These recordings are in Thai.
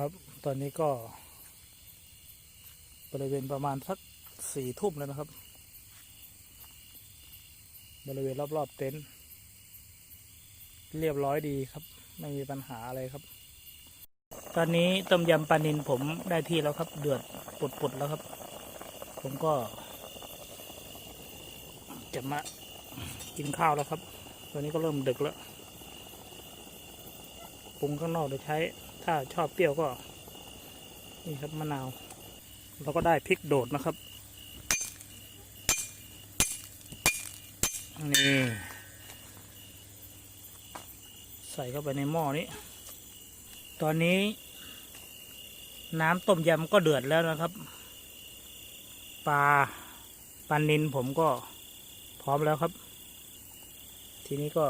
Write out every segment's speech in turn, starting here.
ครับ ตอนนี้ก็ บริเวณประมาณสักสี่ทุ่มแล้วนะครับ บริเวณรอบๆเต็นท์เรียบร้อยดีครับ ไม่มีปัญหาอะไรครับ ตอนนี้ต้มยำปลานินผมได้ที่แล้วครับ เดือดปุดๆแล้วครับ ผมก็ จะมากินข้าวแล้วครับ ตอนนี้ก็เริ่มดึกแล้ว ปรุงข้างนอกโดยใช้ ถ้าชอบเปรี้ยวก็ นี่ครับมะนาวเราก็ได้พริกโดดนะครับนี่ใส่เข้าไปในหม้อนี้ ตอนนี้ น้ำต้มยำก็เดือดแล้วนะครับ ปลาปลานินผมก็พร้อมแล้วครับ ทีนี้ก็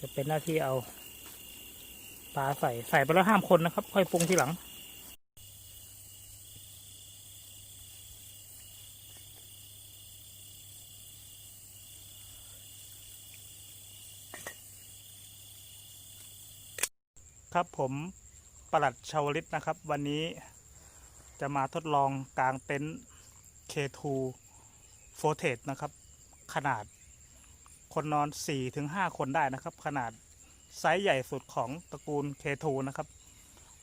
จะเป็นหน้าที่เอา ปลาใส่ใส่ไปแล้วห้ามคนนะครับ ค่อยปรุงทีหลัง ครับผมประหลัดชาวลิตนะครับ วันนี้จะมาทดลองกางเต็นท์ K2 f o r t e นะครับ ขนาดคนนอน 4-5 คนได้นะครับ ขนาด ไซส์ใหญ่สุดของตระกูล K2 นะครับ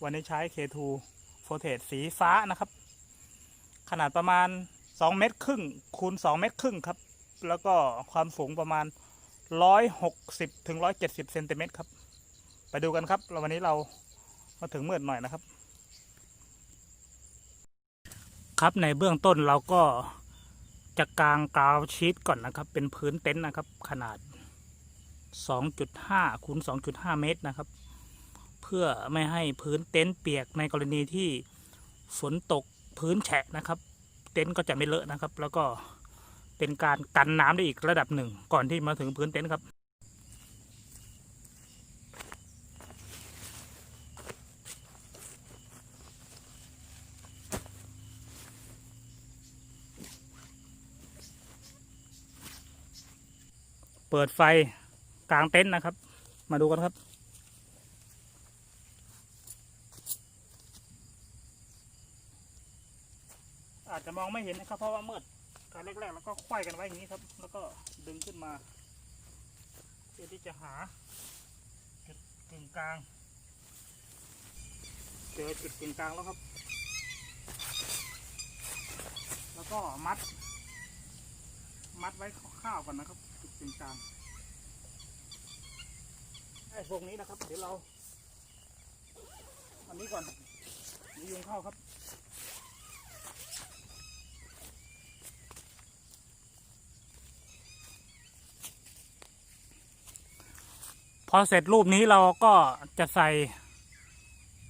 วันนี้ใช้ K2 f o r t e สีฟ้านะครับ ขนาดประมาณ 2 เมตรครึ่งคูณ 2 เมตรครึ่งครับ แล้วก็ความสูงประมาณ 160ถึง170เซนติเมตรครับ ไปดูกันครับแล้ววันนี้เรามาถึงมืดหน่อยนะครับ ครับในเบื้องต้นเราก็จะกางกาวชีตก่อนนะครับ เป็นพื้นเต็นท์นะครับ ขนาด 2.5คูณ2.5 เมตรนะครับ เพื่อไม่ให้พื้นเต็นท์เปียกในกรณีที่ฝนตกพื้นแฉะนะครับ เต็นท์ก็จะไม่เลอะนะครับ แล้วก็เป็นการกันน้ำได้อีกระดับหนึ่ง ก่อนที่มาถึงพื้นเต็นท์ครับเปิดไฟ กลางเต็นท์นะครับ มาดูกันครับ อาจจะมองไม่เห็นนะครับ เพราะว่ามืดการแรกๆแล้วก็ควายกันไว้อย่างนี้ครับ แล้วก็ดึงขึ้นมาเพื่อที่จะหาจุดกึ่งกลาง เจอจุดกึ่งกลางแล้วครับ แล้วก็มัด มัดไว้ข้าวก่อนนะครับ จุดกึ่งกลาง อ้พวกนี้นะครับ เดี๋ยวเราอันนี้ก่อนมียุงเข้าครับ พอเสร็จรูปนี้เราก็จะใส่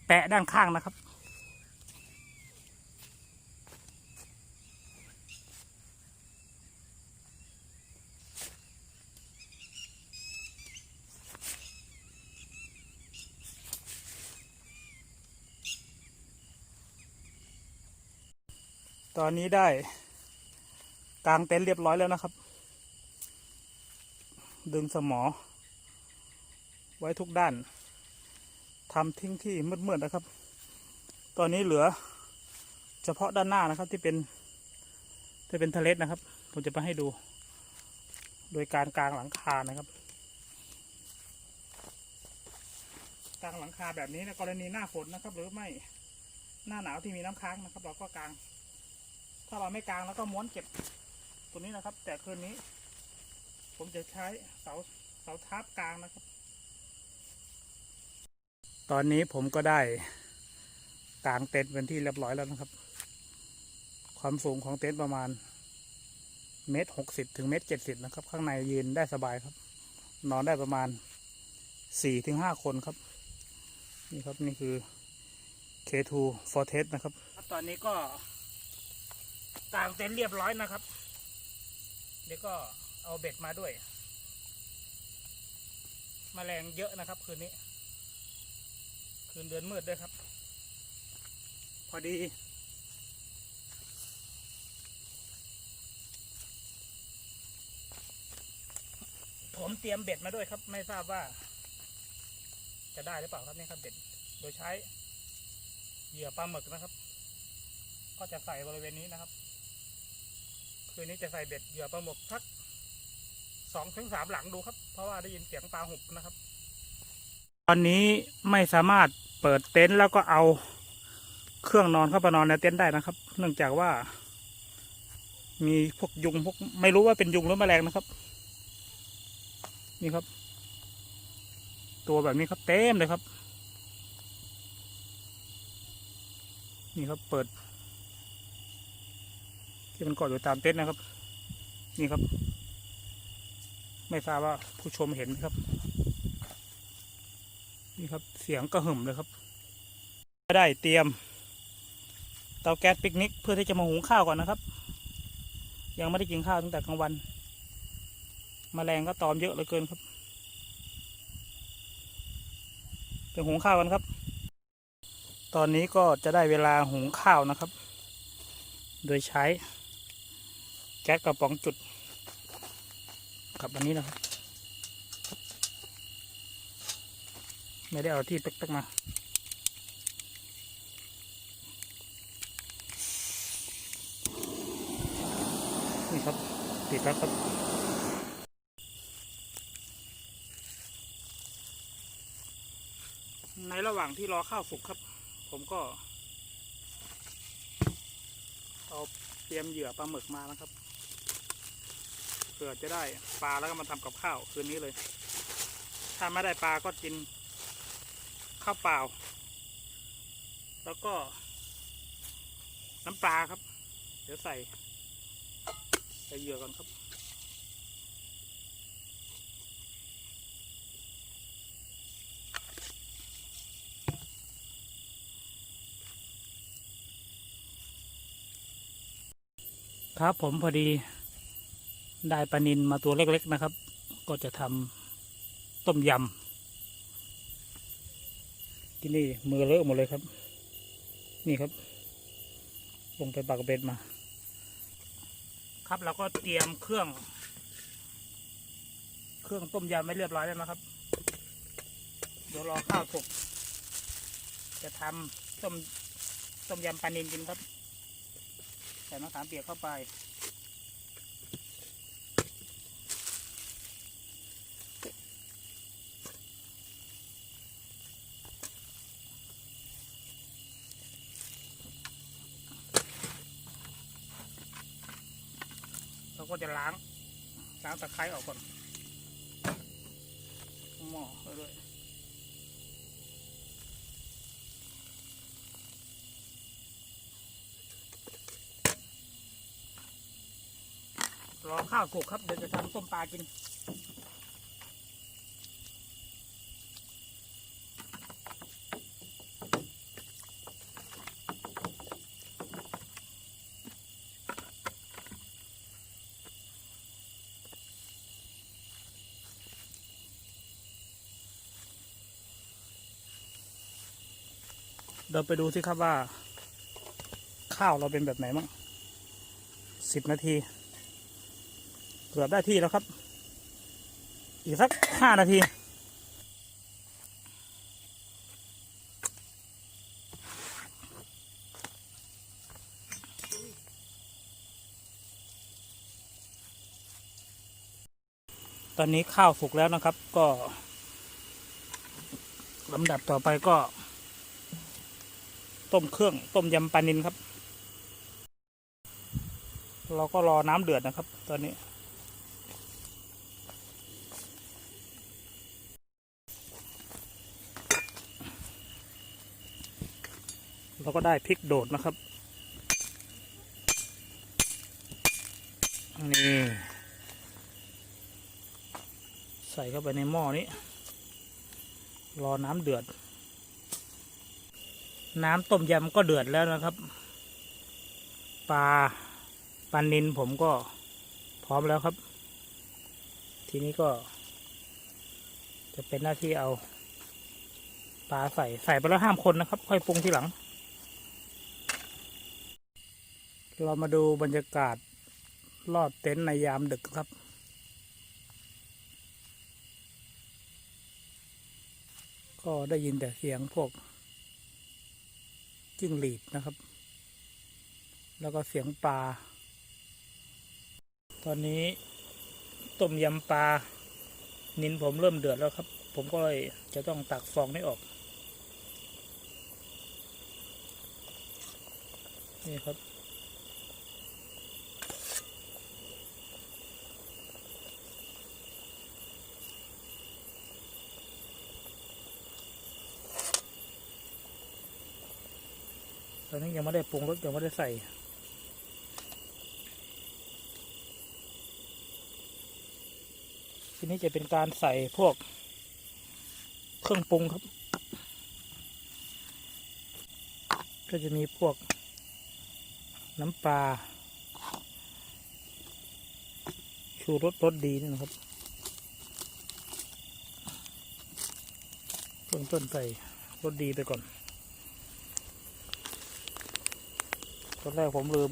แปะด้านข้างนะครับ ตอนนี้ได้กางเต็นท์เรียบร้อยแล้วนะครับ ดึงสมอ ไว้ทุกด้านทำทิ้งที่มืดๆนะครับ ตอนนี้เหลือเฉพาะด้านหน้านะครับที่เป็นที่เป็นทะเลนะครับ ผมจะไปให้ดู โดยการกางหลังคานะครับกางหลังคาแบบนี้ในกรณีหน้าฝนนะครับ หรือไม่หน้าหนาวที่มีน้ำค้างนะครับ เราก็กาง ถ้าเราไม่กลางแล้วก็ม้วนเก็บตัวนี้นะครับ แต่คืนนี้ ผมจะใช้เสาเสาทับกลางนะครับ ตอนนี้ผมก็ได้กางเต็นท์เป็นที่เรียบร้อยแล้วนะครับ ความสูงของเต็นท์ประมาณเมตรหกสิบถึงเมตรเจ็ดสิบนะครับ ข้างในยืนได้สบายครับ นอนได้ประมาณสี่ถึงห้าคนครับ นี่ครับนี่คือ K2 Forte นะครับ ตอนนี้ก็ กางเต็นท์เรียบร้อยนะครับ เดี๋ยวก็เอาเบ็ดมาด้วยมแมลงเยอะนะครับ คืนนี้ คืนเดือนมืดด้วยครับ พอดี ผมเตรียมเบ็ดมาด้วยครับ ไม่ทราบว่า จะได้หรือเปล่าครับเนี่ยครับเบ็ดโดยใช้เหยื่อปลาหมึกนะครับ ก็จะใส่บริเวณนี้นะครับ คืนนี้จะใส่เบ็ดเหยื่อปลาหมึกสักสองถึงสามหลังดูครับ เพราะว่าได้ยินเสียงปลาหุบนะครับ ตอนนี้ไม่สามารถเปิดเต็นท์แล้วก็เอาเครื่องนอนเข้าไปนอนในเต็นท์ได้นะครับ เนื่องจากว่า มีพวกยุงพวกไม่รู้ว่าเป็นยุงหรือแมลงนะครับ นี่ครับ ตัวแบบนี้ครับเต็มเลยครับ นี่ครับเปิด ที่มันเกาะอยู่ตามเต็นท์นะครับ นี่ครับ ไม่ทราบว่าผู้ชมเห็นไหมครับ นี่ครับเสียงกระหึ่มเลยครับได้เตรียม เตาแก๊สปิกนิก เพื่อที่จะมาหุงข้าวก่อนนะครับ ยังไม่ได้กินข้าวตั้งแต่กลางวันมแมลงก็ตอมเยอะเหลือเกินครับไปหุงข้าวกันครับ ตอนนี้ก็จะได้เวลาหุงข้าวนะครับ โดยใช้ ก๊สกระป๋องจุดกับอันนี้นะครับ ไม่ได้เอาที่ตึกๆมานี่ครับติดแล้วครับในระหว่างที่รอข้าวสุกครับ ผมก็ เอาเตรียมเหยื่อปลาหมึกมานะครับ ผื่อจะได้ปลาแล้วก็มาทำกับข้าวคืนนี้เลย ถ้าไม่ได้ปลาก็กินข้าวเปล่า แล้วก็ น้ำปลาครับ เดี๋ยวใส่ใส่เหยื่อก่อนครับครับผมพอดี ได้ปลานินมาตัวเล็กๆนะครับ ก็จะทำต้มยำที่นี่มือเลอะหมดเลยครับ นี่ครับ ลงไปปากเบ็ดมา ครับเราก็เตรียมเครื่อง เครื่องต้มยำไม่เรียบร้อยแล้วนะครับ เดี๋ยวรอข้าวสุกจะทำต้มต้มยำปลานินกินครับ ใส่มะขามเปียกเข้าไป ก็จะล้างล้างตะไคร้ออกก่อนหม้อไปด้วยรอข้าวสุกครับเดี๋ยวจะทำต้มปลากิน เราไปดูสิครับว่า ข้าวเราเป็นแบบไหนบ้างสิบนาทีเกือบได้ที่แล้วครับ อีกสักห้านาที ตอนนี้ข้าวสุกแล้วนะครับ ก็ลำดับต่อไปก็ ต้มเครื่องต้มยำปลานินครับ เราก็รอน้ำเดือดนะครับ ตอนนี้ เราก็ได้พริกโดดนะครับ นี่ ใส่เข้าไปในหม้อนี้ รอน้ำเดือด น้ำต้มยำก็เดือดแล้วนะครับ ปลาปลานินผมก็พร้อมแล้วครับ ทีนี้ก็ จะเป็นหน้าที่เอา ปลาใส่ใส่ไปแล้วห้ามคนนะครับ ค่อยปรุงทีหลัง เรามาดูบรรยากาศรอบเต็นท์ในยามดึกครับก็ได้ยินแต่เสียงพวก จิ้งหรีดนะครับ แล้วก็เสียงปลา ตอนนี้ต้มยำปลา นินผมเริ่มเดือดแล้วครับ ผมก็เลยจะต้องตักฟองนี้ออก นี่ครับ อนนี้ยังไม่ได้ปรุงรสยังไม่ได้ใส่ ทีนี้จะเป็นการใส่พวกเครื่องปรุงครับ ก็จะมีพวกน้ำปลาชูรสรสดีนี่นะครับเบื้องต้นใส่รสดีไปก่อน ตอนแรกผมลืม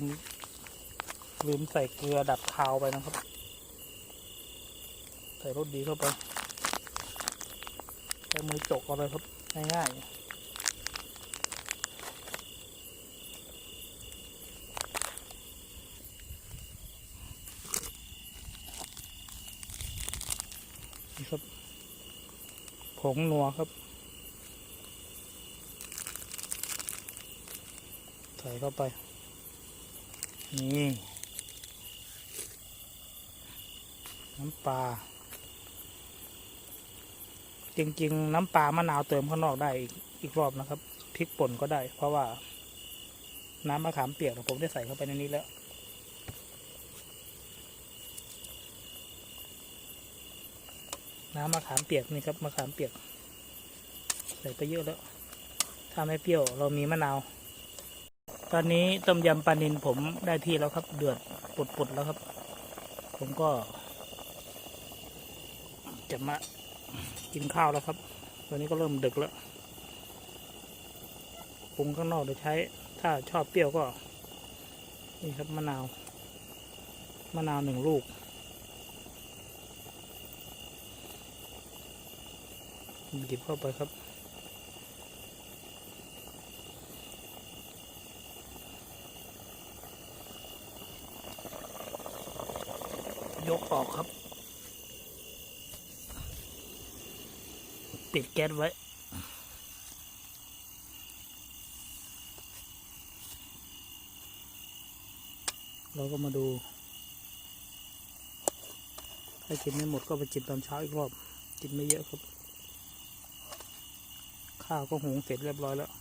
ลืมใส่เกลือดับคาวไปนะครับ ใส่รสดีเข้าไปใช้มือจกเอาไปครับ ง่ายๆนี่ครับผงนัวครับ ใส่เข้าไป นี่น้ำปลาจริง ๆ น้ำปลามะนาวเติมข้างนอกได้อีกอีกรอบนะครับพริกป่นก็ได้ เพราะว่า น้ำมะขามเปียกผมได้ใส่เข้าไปในนี้แล้วน้ำมะขามเปียกนี่ครับมะขามเปียก ใส่ไปเยอะแล้วถ้าไม่เปรี้ยวเรามีมะนาว ตอนนี้ต้มยำปลานินผมได้ที่แล้วครับ เดือดปุดๆแล้วครับ ผมก็ จะมากินข้าวแล้วครับ ตอนนี้ก็เริ่มดึกแล้วปรุงข้างนอกโดยใช้ ถ้าชอบเปรี้ยวก็ นี่ครับมะนาว มะนาวหนึ่งลูก หยิบเข้าไปครับ ยกออกครับ ปิดแก๊สไว้ เราก็มาดู ถ้ากินไม่หมดก็ไปกินตอนเช้าอีกรอบ กินไม่เยอะครับ ข้าวก็หุงเสร็จเรียบร้อยแล้ว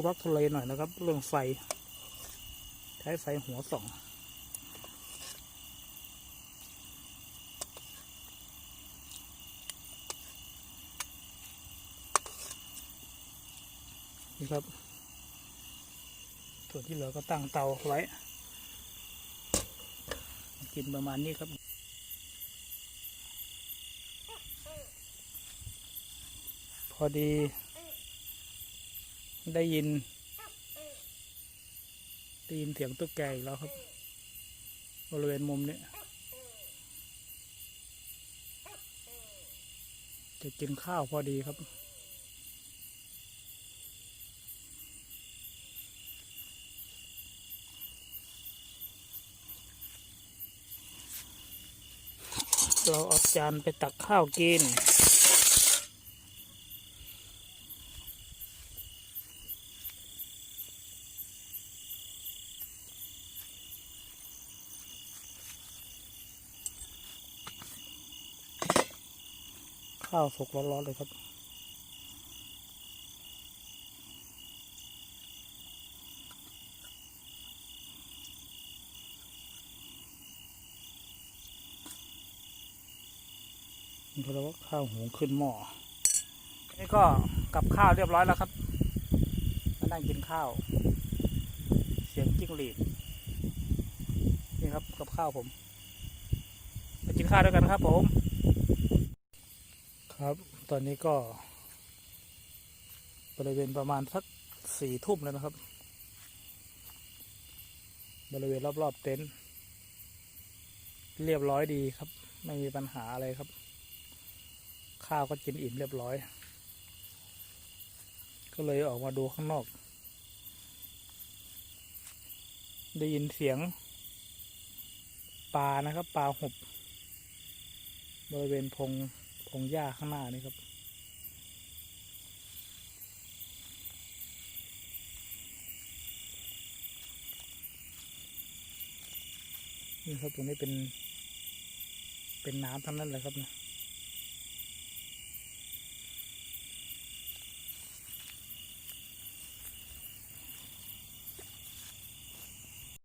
ทุรักทุเลหน่อยนะครับ เรื่องไฟ ใช้ไฟหัวสองนี่ครับ ส่วนที่เหลือก็ตั้งเตาไว้ กินประมาณนี้ครับพอดี ได้ยิน ได้ยินเสียงตุ๊กแกอีกแล้วครับ บริเวณมุมนี้จะกินข้าวพอดีครับ เราเอาจานไปตักข้าวกิน ข้าวสุกร้อนๆเลยครับ นี่เขาเรียกว่าข้าวหุงขึ้นหม้อนี่ก็กับข้าวเรียบร้อยแล้วครับมานั่งกินข้าว เสียงจิ้งหรีดนี่ครับกับข้าวผมไปกินข้าวด้วยกันครับผม ครับ ตอนนี้ก็ บริเวณประมาณสักสี่ทุ่มแล้วนะครับ บริเวณรอบๆเต็นท์เรียบร้อยดีครับ ไม่มีปัญหาอะไรครับ ข้าวก็กินอิ่มเรียบร้อย ก็เลยออกมาดูข้างนอก ได้ยินเสียงปลานะครับ ปลาหุบบริเวณพง พงหญ้าข้างหน้านี่ครับ นี่ครับตรงนี้เป็น เป็นน้ำทั้งนั้นเลยครับนะ